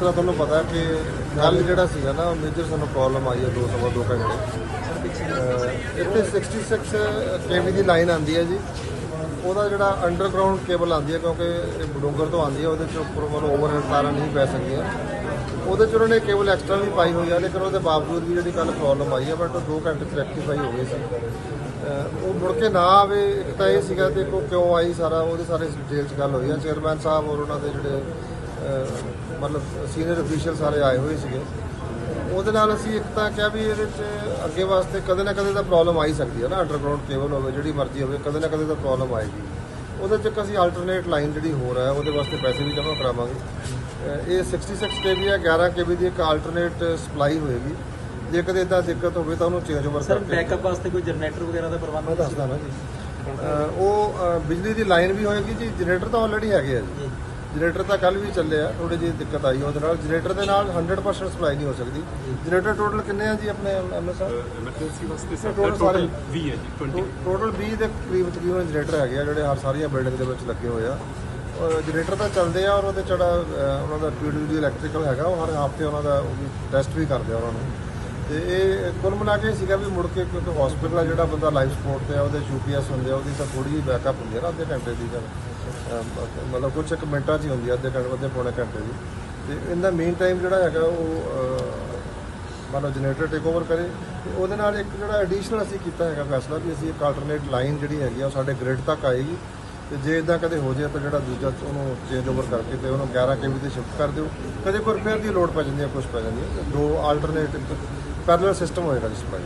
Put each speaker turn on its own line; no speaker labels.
ਤਰ੍ਹਾਂ ਤੁਹਾਨੂੰ ਪਤਾ ਕਿ ਕੱਲ ਜਿਹੜਾ ਸੀਗਾ ਨਾ ਮੇਜਰ ਸਾਨੂੰ ਪ੍ਰੋਬਲਮ ਆਈ ਹੈ ਦੋ ਸਵਾ ਦੋ ਘੰਟੇ। ਅਹ ਇੱਥੇ 66 ਕੇਵੀ ਦੀ ਲਾਈਨ ਆਂਦੀ ਹੈ ਜੀ। ਉਹਦਾ ਜਿਹੜਾ ਅੰਡਰਗਰਾਉਂਡ ਕੇਬਲ ਆਂਦੀ ਹੈ ਕਿਉਂਕਿ ਇਹ ਬਡੂੰਗਰ ਤੋਂ ਆਂਦੀ ਹੈ ਉਹਦੇ ਚ ਉੱਪਰ ਵੱਲੋਂ ਓਵਰਹੈਡ ਤਾਰਾਂ ਨਹੀਂ ਪੈ ਸਕਦੀਆਂ। ਉਹਦੇ ਚ ਉਹਨਾਂ ਨੇ ਕੇਬਲ ਐਕਸਟਰਾ ਵੀ ਪਾਈ ਹੋਈ ਹੈ ਲੇਕਿਨ ਉਹਦੇ ਬਾਵਜੂਦ ਵੀ ਜਿਹੜੀ ਕੱਲ ਪ੍ਰੋਬਲਮ ਆਈ ਹੈ ਬਟ ਉਹ 2 ਘੰਟੇ ਚ ਰੈਕਟੀਫਾਈ ਹੋ ਗਈ ਸੀ। ਉਹ ਮੁੜ ਕੇ ਨਾ ਆਵੇ, ਇੱਕ ਤਾਂ ਇਹ ਸੀਗਾ, ਦੇਖੋ ਕਿਉਂ ਆਈ ਸਾਰਾ, ਉਹਦੇ ਸਾਰੇ ਡਿਟੇਲ ਚ ਗੱਲ ਹੋਈ ਆ। ਚੇਅਰਮੈਨ ਸਾਹਿਬ ਔਰ ਉਹਨਾਂ ਦੇ ਜਿਹੜੇ ਮਤਲਬ ਸੀਨੀਅਰ ਅਫੀਸ਼ੀਅਲ ਸਾਰੇ ਆਏ ਹੋਏ ਸੀਗੇ। ਉਹਦੇ ਨਾਲ ਅਸੀਂ ਇੱਕ ਤਾਂ ਕਿਹਾ ਵੀ ਇਹਦੇ ਚ ਅੱਗੇ ਵਾਸਤੇ ਕਦੇ ਨਾ ਕਦੇ ਤਾਂ ਪ੍ਰੋਬਲਮ ਆ ਹੀ ਸਕਦੀ ਹੈ ਨਾ ਅੰਡਰਗਰਾਉਂਡ ਕੇਬਲ ਹੋਵੇ ਜਿਹੜੀ ਮਰਜ਼ੀ ਹੋਵੇ ਕਦੇ ਨਾ ਕਦੇ ਤਾਂ ਪ੍ਰੋਬਲਮ ਆਏਗੀ। ਉਹਦੇ ਚ ਅਸੀਂ ਆਲਟਰਨੇਟ ਲਾਈਨ ਜਿਹੜੀ ਹੋਰ ਹੈ ਉਹਦੇ ਵਾਸਤੇ ਪੈਸੇ ਵੀ ਜਮ੍ਹਾਂ ਕਰਾਵਾਂਗੇ। ਇਹ 66 ਕੇਵੀ ਹੈ 11 ਕੇਵੀ ਦੀ ਇੱਕ ਆਲਟਰਨੇਟ ਸਪਲਾਈ ਹੋਏਗੀ। ਜੇ ਕਦੇ ਇਦਾਂ ਦਿੱਕਤ ਹੋਵੇ ਤਾਂ ਉਹਨੂੰ ਚੇਂਜ ਓਵਰ
ਸਰ ਬੈਕਅਪ ਵਾਸਤੇ ਕੋਈ ਜਨਰੇਟਰ ਵਗੈਰਾ ਦਾ ਪ੍ਰਬੰਧ
ਦੱਸਦਾ ਨਾ ਜੀ। ਉਹ ਬਿਜਲੀ ਦੀ ਲਾਈਨ ਵੀ ਹੋਏਗੀ ਜੀ ਜਨਰੇਟਰ ਤਾਂ ਆਲਰੇਡੀ ਹੈਗੇ ਆ ਜੀ। ਜਨਰੇਟਰ ਤਾਂ ਕੱਲ ਵੀ ਚੱਲੇ ਆ ਥੋੜੀ ਜਿਹੀ ਦਿੱਕਤ ਆਈ ਉਹਦੇ ਨਾਲ। ਜਨਰੇਟਰ ਦੇ ਨਾਲ 100% ਸਪਲਾਈ ਨਹੀਂ ਹੋ ਸਕਦੀ। ਜਨਰੇਟਰ ਟੋਟਲ ਕਿੰਨੇ ਆ ਜੀ ਆਪਣੇ ਐਮਐਸ
ਐਮਰਜੈਂਸੀ ਵਾਸਤੇ
ਟੋਟਲ
ਸਾਡਾ
ਸਾਰੇ-
ਟੋਟਲ 20 ਹੈ ਜੀ 20
ਟੋਟਲ 20 ਦੇ ਕਰੀਬ ਤਕਰੀਬਨ ਜਨਰੇਟਰ ਹੈਗੇ ਆ ਜਿਹੜੇ ਹਰ ਸਾਰੀਆਂ ਬਿਲਡਿੰਗ ਦੇ ਵਿੱਚ ਲੱਗੇ ਹੋਏ ਆ। ਜਨਰੇਟਰ ਤਾਂ ਚੱਲਦੇ ਆ ਔਰ ਉਹਦੇ ਅਹ, ਉਹਨਾਂ ਦਾ ਪੀਡਬਲਯੂ ਇਲੈਕਟ੍ਰੀਕਲ ਹੈਗਾ ਉਹ ਹਰ ਹਫ਼ਤੇ ਉਹਨਾਂ ਦਾ ਟੈਸਟ ਵੀ ਕਰਦੇ ਆ ਉਹਨਾਂ ਨੂੰ। ਤੇ ਇਹ ਕੁੱਲ ਮਿਲਾ ਕੇ ਸੀਗਾ ਵੀ ਮੁੜ ਕੇ ਕਿਉਂਕਿ ਹਸਪੀਟਲ ਆ ਜਿਹੜਾ ਬੰਦਾ ਲਾਈਫ ਸਪੋਰਟ ਤੇ ਆ, ਉਹਦੇ ਯੂਪੀਐਸ ਹੁੰਦੇ ਆ, ਉਹਦੀ ਤਾਂ ਥੋੜੀ ਜਿਹੀ ਬੈਕਅਪ ਹੁੰਦੀ ਆ ਨਾ ਅੱਧੇ ਘੰਟੇ ਦੀ ਜਾਂ ਮਤਲਬ ਕੁਝ ਇੱਕ ਮਿੰਟਾਂ 'ਚ ਹੀ ਹੁੰਦੀ ਆ, ਅੱਧੇ ਘੰਟੇ, ਅੱਧੇ ਪੌਣੇ ਘੰਟੇ ਦੀ। ਤੇ ਇਨ ਦਾ ਮੇਨ ਟਾਈਮ ਜਿਹੜਾ ਹੈਗਾ ਉਹ ਮਤਲਬ ਜਨਰੇਟਰ ਟੇਕ ਓਵਰ ਕਰੇ। ਤੇ ਉਹਦੇ ਨਾਲ ਇੱਕ ਜਿਹੜਾ ਐਡੀਸ਼ਨਲ ਅਸੀਂ ਕੀਤਾ ਹੈਗਾ ਫੈਸਲਾ ਵੀ ਅਸੀਂ ਇੱਕ ਆਲਟਰਨੇਟ ਲਾਈਨ ਜਿਹੜੀ ਹੈਗੀ ਆ ਉਹ ਸਾਡੇ ਗ੍ਰਿਡ ਤੱਕ ਆਏਗੀ। ਤੇ ਜੇ ਇਦਾਂ ਕਦੇ ਹੋ ਜਾਏ ਤਾਂ ਜਿਹੜਾ ਦੂਜਾ ਉਹਨੂੰ ਚੇਂਜ ਓਵਰ ਕਰਕੇ ਤੇ ਉਹਨੂੰ 11 ਕੇਵੀ ਤੇ ਸ਼ਿਫਟ ਕਰ ਦਿਓ। ਕਦੇ ਕੋਈ ਰਿਪੇਅਰ ਦੀ ਲੋਡ ਪੈ ਜਾਂਦੀ ਹੈ ਕੁਝ ਪੈ ਜਾਂਦੀ ਹੈ। ਦੋ ਆਲਟਰਨੇਟਿਵ ਪੈਰਲਲ ਸਿਸਟਮ ਹੋਏਗਾ ਜੀ ਸਪਲਾਈ